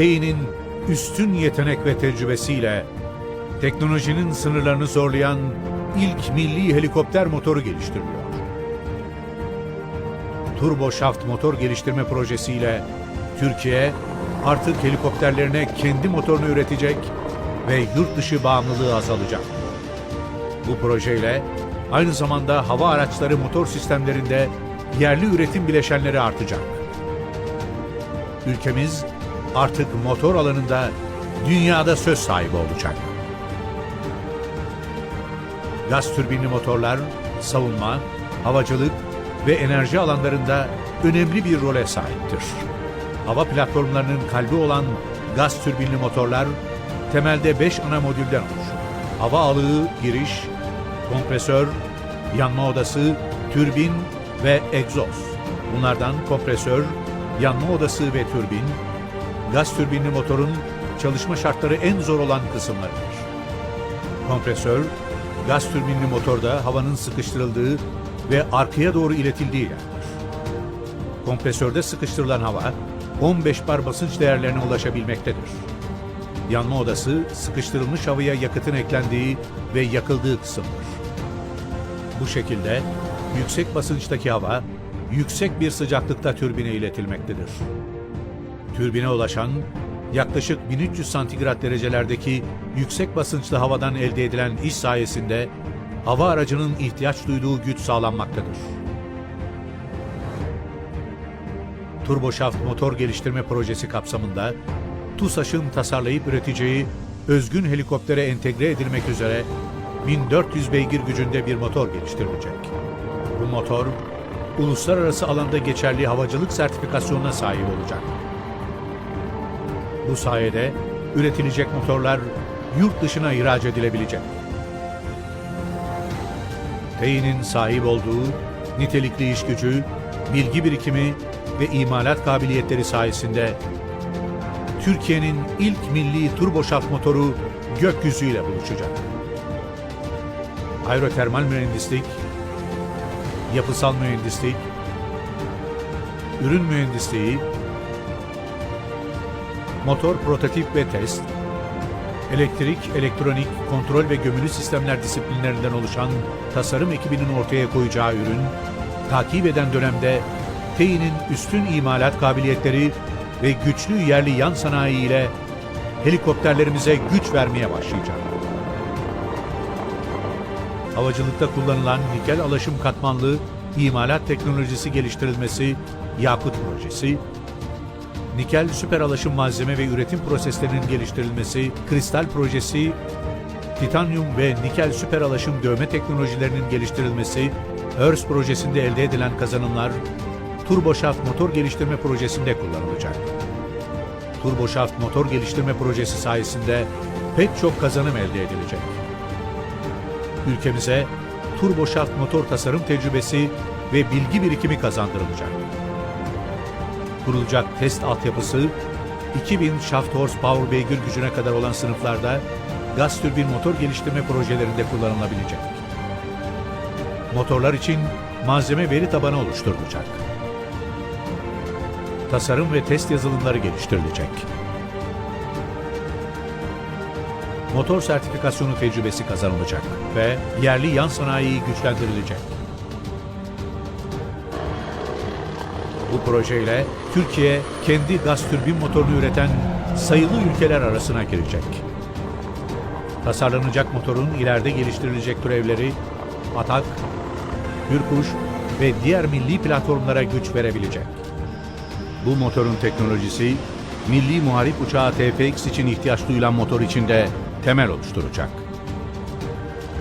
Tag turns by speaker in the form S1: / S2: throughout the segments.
S1: TEİ'nin üstün yetenek ve tecrübesiyle teknolojinin sınırlarını zorlayan ilk milli helikopter motoru geliştiriliyor. Turbo Shaft motor geliştirme projesiyle Türkiye artık helikopterlerine kendi motorunu üretecek ve yurt dışı bağımlılığı azalacak. Bu projeyle aynı zamanda hava araçları motor sistemlerinde yerli üretim bileşenleri artacak. Ülkemiz artık motor alanında dünyada söz sahibi olacak. Gaz türbinli motorlar savunma, havacılık ve enerji alanlarında önemli bir role sahiptir. Hava platformlarının kalbi olan gaz türbinli motorlar temelde 5 ana modülden oluşur. Hava alığı, giriş, kompresör, yanma odası, türbin ve egzoz. Bunlardan kompresör, yanma odası ve türbin, gaz türbinli motorun çalışma şartları en zor olan kısımlarıdır. Kompresör, gaz türbinli motorda havanın sıkıştırıldığı ve arkaya doğru iletildiği yerdir. Kompresörde sıkıştırılan hava 15 bar basınç değerlerine ulaşabilmektedir. Yanma odası sıkıştırılmış havaya yakıtın eklendiği ve yakıldığı kısımdır. Bu şekilde yüksek basınçtaki hava yüksek bir sıcaklıkta türbine iletilmektedir. Türbine ulaşan yaklaşık 1300 santigrat derecelerdeki yüksek basınçlı havadan elde edilen iş sayesinde hava aracının ihtiyaç duyduğu güç sağlanmaktadır. Turboşaft motor geliştirme projesi kapsamında TUSAŞ'ın tasarlayıp üreteceği özgün helikoptere entegre edilmek üzere 1400 beygir gücünde bir motor geliştirilecek. Bu motor, uluslararası alanda geçerli havacılık sertifikasyonuna sahip olacak. Bu sayede üretilecek motorlar yurt dışına ihraç edilebilecek. TEİ'nin sahip olduğu nitelikli iş gücü, bilgi birikimi ve imalat kabiliyetleri sayesinde Türkiye'nin ilk milli turboşaft motoru gökyüzüyle buluşacak. Aerotermal mühendislik, yapısal mühendislik, ürün mühendisliği, motor prototip ve test, elektrik, elektronik, kontrol ve gömülü sistemler disiplinlerinden oluşan tasarım ekibinin ortaya koyacağı ürün, takip eden dönemde TEİ'nin üstün imalat kabiliyetleri ve güçlü yerli yan sanayi ile helikopterlerimize güç vermeye başlayacak. Havacılıkta kullanılan nikel alaşım katmanlı imalat teknolojisi geliştirilmesi Yakut projesi, nikel süper alaşım malzeme ve üretim proseslerinin geliştirilmesi Kristal projesi, titanyum ve nikel süper alaşım dövme teknolojilerinin geliştirilmesi, ÖRS projesinde elde edilen kazanımlar Turboşaft motor geliştirme projesinde kullanılacak. Turboşaft motor geliştirme projesi sayesinde pek çok kazanım elde edilecek. Ülkemize turboşaft motor tasarım tecrübesi ve bilgi birikimi kazandırılacak. Kurulacak test altyapısı 2000 shaft horsepower beygir gücüne kadar olan sınıflarda gaz türbin motor geliştirme projelerinde kullanılabilecek. Motorlar için malzeme veri tabanı oluşturulacak. Tasarım ve test yazılımları geliştirilecek. Motor sertifikasyonu tecrübesi kazanılacak ve yerli yan sanayi güçlendirilecek. Bu projeyle Türkiye kendi gaz türbin motorunu üreten sayılı ülkeler arasına girecek. Tasarlanacak motorun ileride geliştirilecek türevleri Atak, Hürkuş ve diğer milli platformlara güç verebilecek. Bu motorun teknolojisi, milli muharip uçağı TFX için ihtiyaç duyulan motor için de temel oluşturacak.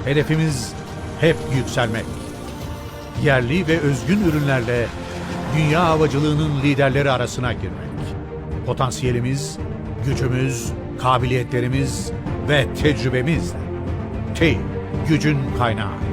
S1: Hedefimiz hep yükselmek. Yerli ve özgün ürünlerle dünya havacılığının liderleri arasına girmek. Potansiyelimiz, gücümüz, kabiliyetlerimiz ve tecrübemizle. TEİ, gücün kaynağı.